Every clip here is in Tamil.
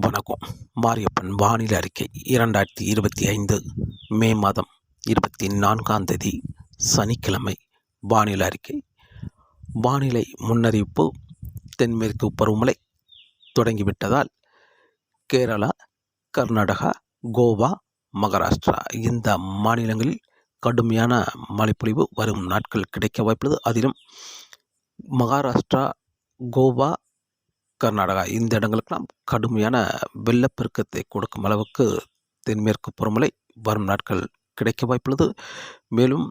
வணக்கம். மாரியப்பன் வானிலை அறிக்கை இரண்டாயிரத்தி இருபத்தி ஐந்து மே மாதம் இருபத்தி நான்காம் தேதி சனிக்கிழமை. வானிலை அறிக்கை. வானிலை முன்னறிவிப்பு தென்மேற்கு பருவமழை தொடங்கிவிட்டதால் கேரளா கர்நாடகா கோவா மகாராஷ்டிரா இந்த மாநிலங்களில் கடுமையான மழைப்பொழிவு வரும் நாட்கள் கிடைக்க வாய்ப்புள்ளது. அதிலும் மகாராஷ்டிரா கோவா கர்நாடகா இந்த இடங்களுக்கெல்லாம் கடுமையான வெள்ளப்பெருக்கத்தை கொடுக்கும் அளவுக்கு தென்மேற்கு புறமலை வரும் நாட்கள் கிடைக்க வாய்ப்புள்ளது. மேலும்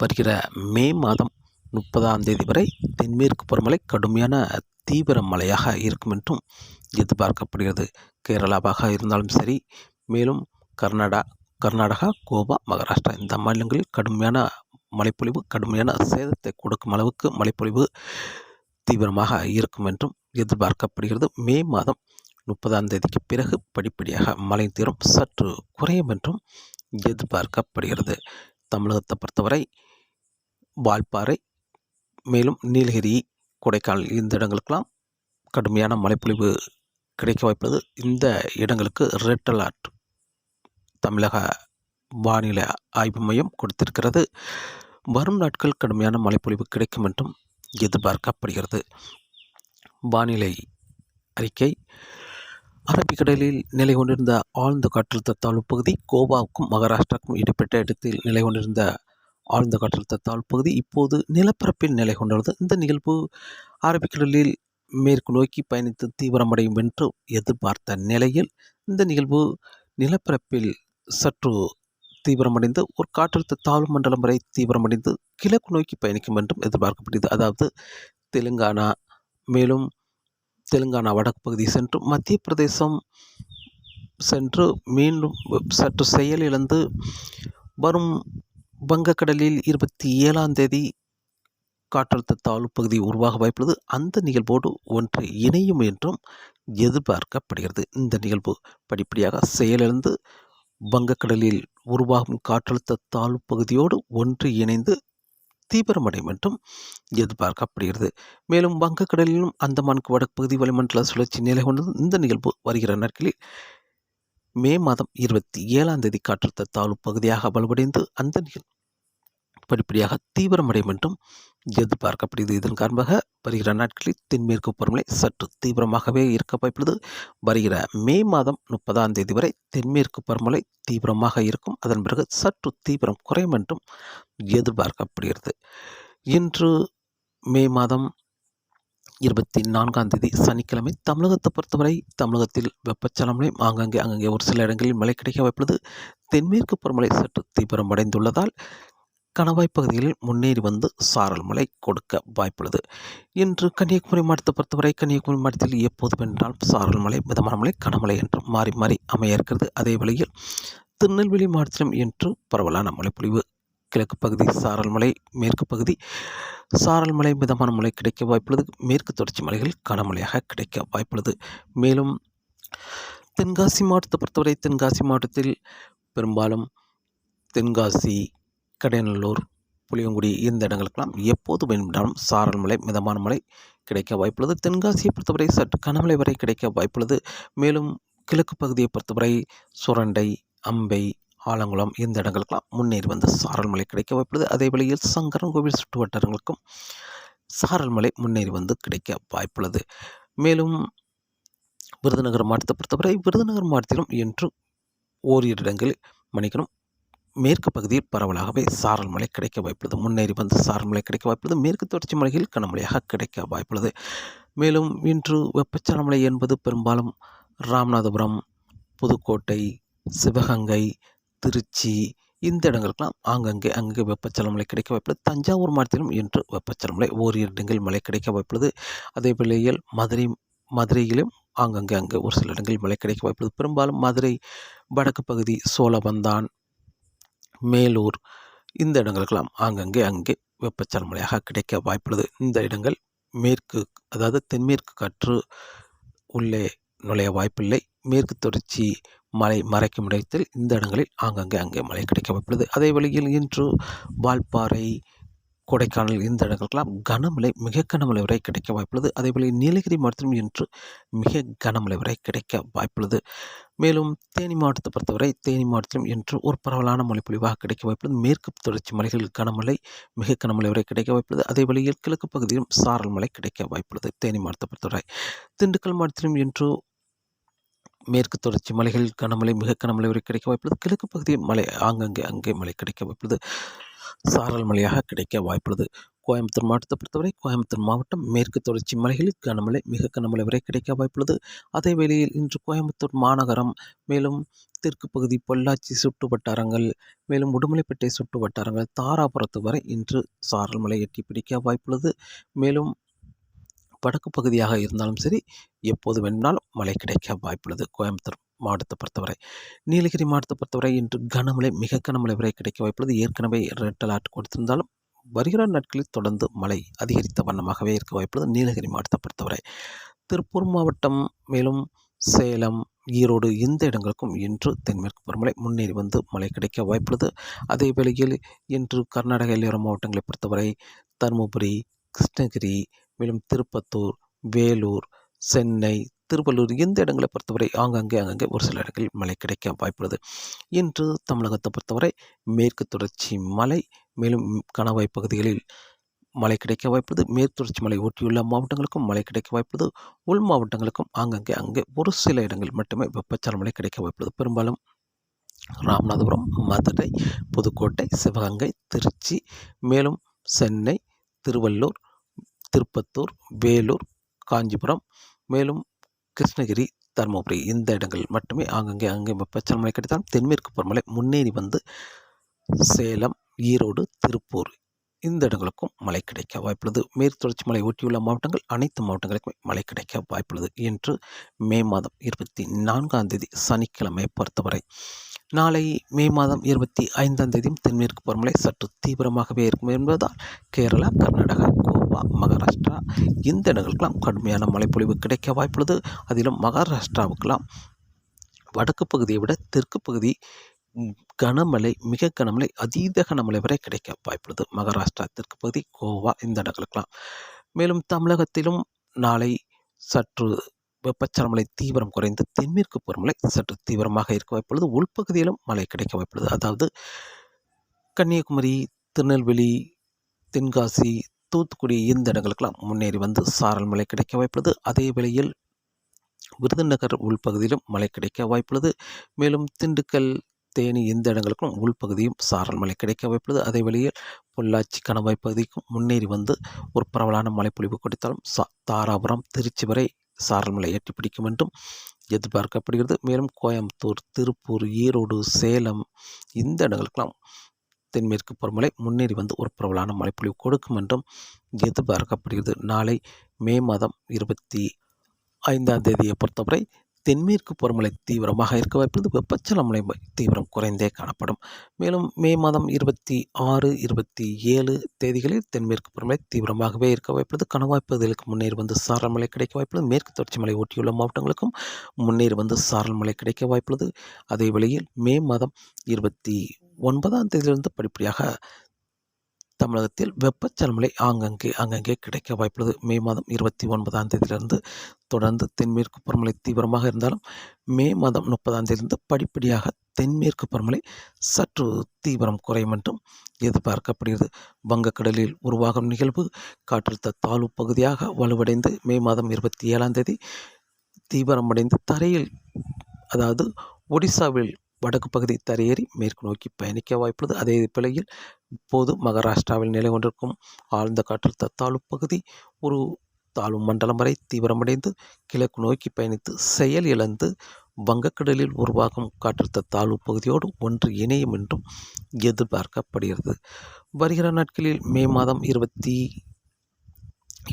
வருகிற மே மாதம் முப்பதாம் தேதி வரை தென்மேற்கு பருவமழை கடுமையான தீவிர மழையாக இருக்கும் என்றும் எதிர்பார்க்கப்படுகிறது. கேரளாவாக இருந்தாலும் சரி மேலும் கர்நாடகா கர்நாடகா கோவா மகாராஷ்டிரா இந்த மாநிலங்களில் கடுமையான மழைப்பொழிவு கடுமையான சேதத்தை கொடுக்கும் அளவுக்கு மழைப்பொழிவு தீவிரமாக இருக்கும் என்றும் எதிர்பார்க்கப்படுகிறது. மே மாதம் முப்பதாம் தேதிக்கு பிறகு படிப்படியாக மழை தீரம். சற்று குறையும் என்றும் எதிர்பார்க்கப்படுகிறது. தமிழகத்தை பொறுத்தவரை வால்பாறை மேலும் நீலகிரி கொடைக்கானல் இந்த இடங்களுக்கெல்லாம் கடுமையான மழைப்பொழிவு கிடைக்க வாய்ப்புள்ளது. இந்த இடங்களுக்கு ரெட் அலர்ட் தமிழக வானிலை ஆய்வு மையம் கொடுத்திருக்கிறது. வரும் நாட்கள் கடுமையான மழைப்பொழிவு கிடைக்கும் என்றும் எதிர்பார்க்கப்படுகிறது. வானிலை அறிக்கை. அரபிக்கடலில் நிலை கொண்டிருந்த ஆழ்ந்த காற்றழுத்த தாழ்வு பகுதி கோவாவுக்கும் மகாராஷ்டிராவுக்கும் இடைப்பட்ட இடத்தில் நிலை கொண்டிருந்த ஆழ்ந்த காற்றழுத்த தாழ்வு பகுதி இப்போது நிலப்பரப்பில் நிலை கொண்டுள்ளது. இந்த நிகழ்வு அரபிக்கடலில் மேற்கு நோக்கி பயணித்து தீவிரமடையும் என்று எதிர்பார்த்த நிலையில் இந்த நிகழ்வு நிலப்பரப்பில் சற்று தீவிரமடைந்து ஒரு காற்றழுத்த தாழ்வு மண்டலம் வரை தீவிரமடைந்து கிழக்கு நோக்கி பயணிக்கும் என்றும் எதிர்பார்க்கப்படுகிறது. அதாவது தெலுங்கானா மேலும் தெலுங்கானா வடக்கு பகுதி சென்று மத்திய பிரதேசம் சென்று மீண்டும் சற்று செயலிழந்து வரும் வங்கக்கடலில் இருபத்தி ஏழாம் தேதி காற்றழுத்த தாழ்வு பகுதி உருவாக வாய்ப்புள்ளது. அந்த நிகழ்வோடு ஒன்று இணையும் என்றும் எதிர்பார்க்கப்படுகிறது. இந்த நிகழ்வு படிப்படியாக செயலிழந்து வங்கக்கடலில் உருவாகும் காற்றழுத்த தாழ்வு பகுதியோடு ஒன்று இணைந்து தீவிரமடையும் என்றும் எதிர்பார்க்கப்படுகிறது மேலும் வங்கக்கடலிலும் அந்தமானுக்கு வடக்கு பகுதி வளிமண்டல சுழற்சி நிலை கொண்டது இந்த நிகழ்வு வருகிற நாட்களில் மே மாதம் இருபத்தி ஏழாம் தேதி காற்றழுத்த தாழ்வு பகுதியாக வலுவடைந்து அந்த நிகழ்வு படிப்படியாக தீவிரமடையும் என்றும் எதிர்பார்க்கப்படுகிறது. இதன் காரணமாக வருகிற நாட்களில் தென்மேற்கு பருவமழை சற்று தீவிரமாகவே இருக்க வாய்ப்புள்ளது. வருகிற மே மாதம் முப்பதாம் தேதி வரை தென்மேற்கு பருவமழை தீவிரமாக இருக்கும். அதன் பிறகு சற்று தீவிரம் குறையும் என்றும் எதிர்பார்க்கப்படுகிறது. இன்று மே மாதம் இருபத்தி நான்காம் தேதி சனிக்கிழமை தமிழகத்தை பொறுத்தவரை தமிழகத்தில் வெப்பச்சலமலை ஆங்காங்கே அங்கங்கே ஒரு சில இடங்களில் மழை கிடைக்க வாய்ப்புள்ளது. தென்மேற்கு பருவமழை சற்று தீவிரமடைந்துள்ளதால் கணவாய் பகுதியில் முன்னேறி வந்து சாரல் மழை கொடுக்க வாய்ப்புள்ளது. இன்று கன்னியாகுமரி மாவட்டத்தை பொறுத்தவரை கன்னியாகுமரி மாவட்டத்தில் எப்போது வென்றால் சாரல் மழை மிதமான மழை கனமழை என்று மாறி மாறி அமைய இருக்கிறது. அதே வேளையில் திருநெல்வேலி மாவட்டத்திலும் இன்று பரவலான மழைப்பொழிவு. கிழக்கு பகுதி சாரல் மலை மேற்கு பகுதி சாரல் மலை மிதமான மழை கிடைக்க வாய்ப்புள்ளது. மேற்கு தொடர்ச்சி மலைகள் கனமழையாக கிடைக்க வாய்ப்புள்ளது. மேலும் தென்காசி மாவட்டத்தை பொறுத்தவரை தென்காசி மாவட்டத்தில் பெரும்பாலும் தென்காசி கடையநல்லூர் புளியங்குடி இந்த இடங்களுக்கெல்லாம் எப்போது வேண்டும் சாரல் மலை மிதமான மழை கிடைக்க வாய்ப்புள்ளது. தென்காசியை பொறுத்தவரை சற்று கனமழை வரை கிடைக்க வாய்ப்புள்ளது. மேலும் கிழக்கு பகுதியை பொறுத்தவரை சுரண்டை அம்பை ஆலங்குளம் இந்த இடங்களுக்கெல்லாம் முன்னேறி வந்து சாரல் மழை கிடைக்க வாய்ப்புள்ளது. அதே வேளையில் சங்கரன் கோவில் சுற்று வட்டாரங்களுக்கும் சாரல் மழை முன்னேறி வந்து கிடைக்க வாய்ப்புள்ளது. மேலும் விருதுநகர் மாவட்டத்தை பொறுத்தவரை விருதுநகர் மாவட்டத்திலும் இன்று ஓரிரு இடங்களில் மன்னிக்கணும் மேற்கு பகுதியில் பரவலாகவே சாரல் மழை கிடைக்க வாய்ப்புள்ளது. முன்னேறி வந்து சாரல் மழை கிடைக்க வாய்ப்புள்ளது. மேற்கு தொடர்ச்சி மலையில் கனமழையாக கிடைக்க வாய்ப்புள்ளது. மேலும் இன்று வெப்பச்சலமலை என்பது பெரும்பாலும் ராமநாதபுரம் புதுக்கோட்டை சிவகங்கை திருச்சி இந்த இடங்களுக்கெல்லாம் ஆங்கங்கே அங்கே வெப்பச்சலமலை கிடைக்க வாய்ப்புள்ளது. தஞ்சாவூர் மாவட்டத்திலும் இன்று வெப்பச்சலமலை ஓரிரு இடங்களில் மழை கிடைக்க வாய்ப்புள்ளது. அதே வேளையில் மதுரை மதுரையிலும் ஆங்கங்கே அங்கே ஒரு சில இடங்களில் மழை கிடைக்க வாய்ப்புள்ளது. பெரும்பாலும் மதுரை வடக்கு பகுதி சோழவந்தான் மேலூர் இந்த இடங்களுக்கெல்லாம் ஆங்கங்கே அங்கே வெப்பச்சலன மழையாக கிடைக்க வாய்ப்புள்ளது. இந்த இடங்கள் மேற்கு அதாவது தென்மேற்கு காற்று உள்ளே நுழைய வாய்ப்பில்லை. மேற்கு தொடர்ச்சி மழை மறைக்கும் இடத்தில் இந்த இடங்களில் ஆங்கங்கே அங்கே மழை கிடைக்க வாய்ப்புள்ளது. அதே வழியில் இன்று வால்பாறை கொடைக்கானல் இந்த இடங்களுக்கெல்லாம் கனமழை மிக கனமழை வரை கிடைக்க வாய்ப்புள்ளது. அதேபோல நீலகிரி மாவட்டத்திலும் இன்று மிக கனமழை வரை கிடைக்க வாய்ப்புள்ளது. மேலும் தேனி மாவட்டத்தை பொறுத்தவரை தேனி மாவட்டத்திலும் இன்று ஒரு பரவலான மழைப்பொழிவாக கிடைக்க வாய்ப்புள்ளது. மேற்கு தொடர்ச்சி மலைகளில் கனமழை மிக கனமழை வரை கிடைக்க வாய்ப்புள்ளது. அதே வழியில் கிழக்கு பகுதியிலும் சாரல் மழை கிடைக்க வாய்ப்புள்ளது தேனி மாவட்டத்தை பொறுத்தவரை. திண்டுக்கல் மாவட்டத்திலும் இன்று மேற்கு தொடர்ச்சி மலைகளில் கனமழை மிக கனமழை வரை கிடைக்க வாய்ப்புள்ளது. கிழக்கு பகுதியில் மழை ஆங்கங்கே அங்கே மழை கிடைக்க வாய்ப்புள்ளது. சாரல் மழையாக கிடைக்க வாய்ப்புள்ளது. கோயம்புத்தூர் மாவட்டத்தை பொறுத்தவரை கோயம்புத்தூர் மாவட்டம் மேற்கு தொடர்ச்சி மலைகளில் கனமழை மிக கனமழை வரை கிடைக்க வாய்ப்புள்ளது. அதே வேளையில் இன்று கோயம்புத்தூர் மாநகரம் மேலும் தெற்கு பகுதி பொள்ளாச்சி சுற்று வட்டாரங்கள் மேலும் உடுமலைப்பேட்டை சுற்று வட்டாரங்கள் தாராபுரத்து வரை இன்று சாரல் மலை எட்டி பிடிக்க வாய்ப்புள்ளது. மேலும் வடக்கு பகுதியாக இருந்தாலும் சரி எப்போது வேணும்னாலும் மழை கிடைக்க வாய்ப்புள்ளது கோயம்புத்தூர் மாவட்டத்தை பொறுத்தவரை. நீலகிரி மாவட்டத்தை பொறுத்தவரை இன்று கனமழை மிக கனமழை வரை கிடைக்க வாய்ப்புள்ளது. ஏற்கனவே ரெட் அலர்ட் கொடுத்திருந்தாலும் வருகிற நாட்களில் தொடர்ந்து மழை அதிகரித்த வண்ணமாகவே இருக்க வாய்ப்புள்ளது நீலகிரி மாவட்டத்தை பொறுத்தவரை. திருப்பூர் மாவட்டம் மேலும் சேலம் ஈரோடு இந்த இடங்களுக்கும் இன்று தென்மேற்கு பருவமழை முன்னேறி வந்து மழை கிடைக்க வாய்ப்புள்ளது. அதே வேளையில் இன்று கர்நாடக எல்லையோர மாவட்டங்களை பொறுத்தவரை தருமபுரி கிருஷ்ணகிரி மேலும் திருப்பத்தூர் வேலூர் சென்னை திருவள்ளூர் இந்த இடங்களை பொறுத்தவரை ஆங்காங்கே அங்கங்கே ஒரு சில இடங்களில் மழை கிடைக்க வாய்ப்புள்ளது. இன்று தமிழகத்தை பொறுத்தவரை மேற்கு தொடர்ச்சி மலை மேலும் கணவாய் பகுதிகளில் மழை கிடைக்க வாய்ப்புள்ளது. மேற்கு தொடர்ச்சி மலை ஒட்டியுள்ள மாவட்டங்களுக்கும் மழை கிடைக்க வாய்ப்புள்ளது. உள் மாவட்டங்களுக்கும் ஆங்காங்கே அங்கே ஒரு சில இடங்கள் மட்டுமே வெப்பச்சார மழை கிடைக்க வாய்ப்புள்ளது. பெரும்பாலும் ராமநாதபுரம் மதுரை புதுக்கோட்டை சிவகங்கை திருச்சி மேலும் சென்னை திருவள்ளூர் திருப்பத்தூர் வேலூர் காஞ்சிபுரம் மேலும் கிருஷ்ணகிரி தருமபுரி இந்த இடங்கள் மட்டுமே ஆங்கங்கே அங்கே வெப்பச்சல் மழை கிடைத்தாலும் தென்மேற்கு பருவமழை முன்னேறி வந்து சேலம் ஈரோடு திருப்பூர் இந்த இடங்களுக்கும் மழை கிடைக்க வாய்ப்புள்ளது. மேற்கு தொடர்ச்சி மலை ஒட்டியுள்ள மாவட்டங்கள் அனைத்து மாவட்டங்களுக்கும் மழை கிடைக்க வாய்ப்புள்ளது என்று மே மாதம் இருபத்தி நான்காம் தேதி சனிக்கிழமை பொறுத்தவரை. நாளை மே மாதம் இருபத்தி ஐந்தாம் தேதியும் தென்மேற்கு பருவமழை சற்று தீவிரமாகவே இருக்கும் என்பதால் கேரளா கர்நாடகா கோவா மகாராஷ்டிரா. இந்த இடங்களுக்கெல்லாம் கடுமையான மழைப்பொழிவு கிடைக்க வாய்ப்புள்ளது. அதிலும் மகாராஷ்டிராவுக்கெல்லாம் வடக்கு பகுதியை விட தெற்கு பகுதி கனமழை மிக கனமழை அதீத கனமழை வரை கிடைக்க வாய்ப்புள்ளது. மகாராஷ்டிரா தெற்கு பகுதி கோவா இந்த இடங்களுக்கெல்லாம். மேலும் தமிழகத்திலும் நாளை சற்று வெப்பச்சலமலை தீவிரம் குறைந்து தென்மேற்கு பருவமழை சற்று தீவிரமாக இருக்க வாய்ப்புள்ளது. உள்பகுதியிலும் மழை கிடைக்க வாய்ப்புள்ளது. அதாவது கன்னியாகுமரி திருநெல்வேலி தென்காசி தூத்துக்குடி இந்த இடங்களுக்கெல்லாம் முன்னேறி வந்து சாரல் மழை கிடைக்க வாய்ப்புள்ளது. அதே வேளையில் விருதுநகர் உள்பகுதியிலும் மழை கிடைக்க வாய்ப்புள்ளது. மேலும் திண்டுக்கல் தேனி இந்த இடங்களுக்கும் உள்பகுதியும் சாரல் மழை கிடைக்க வாய்ப்புள்ளது. அதே வழியில் பொள்ளாச்சி கணவாய் பகுதிக்கும் முன்னேறி வந்து ஒரு பரவலான மழைப்பொழிவு கொடுத்தாலும் சா தாராபுரம் திருச்சி வரை சாரல்மலை எட்டி பிடிக்கும் என்றும் எதிர்பார்க்கப்படுகிறது. மேலும் கோயம்புத்தூர் திருப்பூர் ஈரோடு சேலம் இந்த இடங்களுக்கெல்லாம் தென்மேற்கு பருவமழை முன்னேறி வந்து ஒரு பரவலான மழைப்பொழிவு கொடுக்கும் என்றும் எதிர்பார்க்கப்படுகிறது. நாளை மே மாதம் இருபத்தி ஐந்தாம் தேதியை பொறுத்தவரை தென்மேற்கு பருவமழை தீவிரமாக இருக்க வாய்ப்புள்ளது வெப்பச்சல மழை தீவிரம் குறைந்தே காணப்படும். மேலும் மே மாதம் இருபத்தி ஆறு இருபத்தி ஏழு தேதிகளில் தென்மேற்கு பருவமழை தீவிரமாகவே இருக்க வாய்ப்புள்ளது கணவாய் பகுதிகளுக்கு முன்னேறி வந்து சாரல் மழை கிடைக்க வாய்ப்புள்ளது மேற்கு தொடர்ச்சி மலை ஒட்டியுள்ள மாவட்டங்களுக்கும் முன்னேறி வந்து சாரல் மழை கிடைக்க வாய்ப்புள்ளது அதே வழியில் மே மாதம் இருபத்தி ஒன்பதாம் தேதியிலிருந்து படிப்படியாக தமிழகத்தில் வெப்பச்சலமலை ஆங்கங்கே அங்கங்கே கிடைக்க வாய்ப்புள்ளது. மே மாதம் இருபத்தி ஒன்பதாம் தேதியிலிருந்து தொடர்ந்து தென்மேற்கு பருவமழை தீவிரமாக இருந்தாலும் மே மாதம் முப்பதாம் தேதியிலிருந்து படிப்படியாக தென்மேற்கு பருவமழை சற்று தீவிரம் குறையும் என்றும் எதிர்பார்க்கப்படுகிறது. வங்கக்கடலில் உருவாகும் நிகழ்வு காற்றழுத்த தாழ்வு பகுதியாக வலுவடைந்து மே மாதம் இருபத்தி ஏழாம் தேதி தீவிரமடைந்து தரையில் அதாவது ஒடிசாவில் வடக்கு பகுதி தரையேறி மேற்கு நோக்கி பயணிக்க வாய்ப்புள்ளது. அதே பிழையில் இப்போது மகாராஷ்டிராவில் நிலை கொண்டிருக்கும் ஆழ்ந்த காற்றழுத்த தாழ்வு பகுதி ஒரு தாழ்வு மண்டலம் வரை தீவிரமடைந்து கிழக்கு நோக்கி பயணித்து செயல் இழந்து வங்கக்கடலில் உருவாகும் காற்றழுத்த தாழ்வு பகுதியோடு ஒன்று இணையும் என்றும் எதிர்பார்க்கப்படுகிறது. வருகிற நாட்களில் மே மாதம் இருபத்தி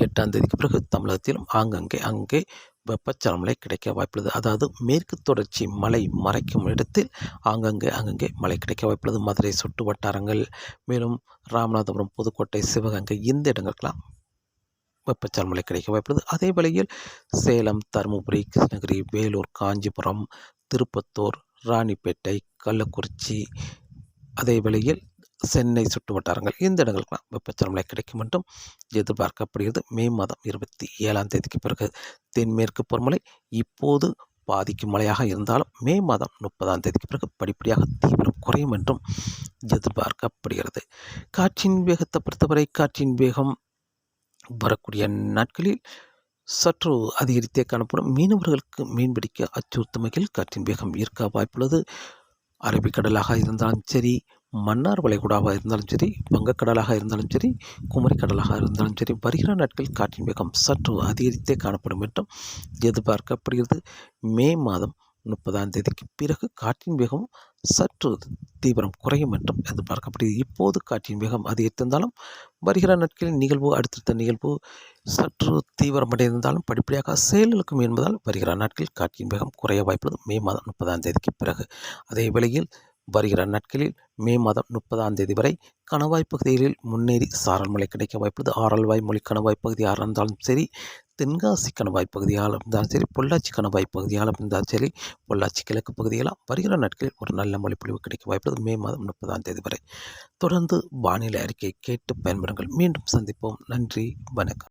எட்டாம் தேதிக்கு பிறகு தமிழகத்திலும் ஆங்கங்கே அங்கே வெப்பச்சலமலை கிடைக்க வாய்ப்புள்ளது. அதாவது மேற்கு தொடர்ச்சி மலை மறைக்கும் இடத்தில் ஆங்கங்கே அங்கங்கே மழை கிடைக்க வாய்ப்புள்ளது. மதுரை சுட்டு வட்டாரங்கள் மேலும் ராமநாதபுரம் புதுக்கோட்டை சிவகங்கை இந்த இடங்களுக்கெல்லாம் வெப்பச்சலமலை கிடைக்க வாய்ப்புள்ளது. அதே வேளையில் சேலம் தருமபுரி கிருஷ்ணகிரி வேலூர் காஞ்சிபுரம் திருப்பத்தூர் ராணிப்பேட்டை கள்ளக்குறிச்சி அதே வேளையில் சென்னை சுற்று வட்டாரங்கள் இந்த இடங்களுக்கெல்லாம் வெப்பச்சலமழை கிடைக்கும் என்றும் எதிர்பார்க்கப்படுகிறது. மே மாதம் இருபத்தி ஏழாம் தேதிக்கு பிறகு தென்மேற்கு பருவமழை இப்போது பாதிக்கும் மழையாக இருந்தாலும் மே மாதம் முப்பதாம் தேதிக்கு பிறகு படிப்படியாக தீவிரம் குறையும் என்றும் எதிர்பார்க்கப்படுகிறது. காற்றின் வேகத்தை பொறுத்தவரை காற்றின் வேகம் வரக்கூடிய நாட்களில் சற்று அதிகரித்தே காணப்படும். மீனவர்களுக்கு மீன்பிடிக்க அச்சுறுத்தும் வகையில் காற்றின் வேகம் இருக்க வாய்ப்புள்ளது. அரபிக்கடலாக இருந்தாலும் சரி மன்னார் வளைகுடாவாக இருந்தாலும் சரி வங்கக்கடலாக இருந்தாலும் சரி குமரிக்கடலாக இருந்தாலும் சரி வருகிற நாட்களில் காற்றின் வேகம் சற்று அதிகரித்தே காணப்படும் என்றும் எதிர்பார்க்கப்படுகிறது. மே மாதம் முப்பதாம் தேதிக்கு பிறகு காற்றின் வேகம் சற்று தீவிரம் குறையும் என்றும் எதிர்பார்க்கப்படுகிறது. இப்போது காற்றின் வேகம் அதிகரித்திருந்தாலும் வருகிற நாட்களில் நிகழ்வு அடுத்தடுத்த நிகழ்வு சற்று தீவிரமடைந்திருந்தாலும் படிப்படியாக செயலிழக்கும் என்பதால் வருகிற நாட்களில் காற்றின் வேகம் குறைய வாய்ப்புள்ளது. மே மாதம் முப்பதாம் தேதிக்கு பிறகு. அதே வேளையில் வருகிற நாட்களில் மே மாதம் முப்பதாம் தேதி வரை கணவாய் பகுதிகளில் முன்னேறி சாரல் மழை கிடைக்க வாய்ப்புள்ளது. ஆரல்வாய் மொழி கணவாய் பகுதியாக இருந்தாலும் சரி தென்காசி கணவாய் பகுதியால் இருந்தாலும் சரி பொள்ளாச்சி கணவாய் பகுதியால் இருந்தாலும் சரி பொள்ளாச்சி கிழக்கு பகுதியெல்லாம் வருகிற நாட்களில் ஒரு நல்ல மழைப்பொழிவு கிடைக்க வாய்ப்புள்ளது மே மாதம் முப்பதாம் தேதி வரை. தொடர்ந்து வானிலை அறிக்கை கேட்டு பயன்பெறுங்கள். மீண்டும் சந்திப்போம். நன்றி வணக்கம்.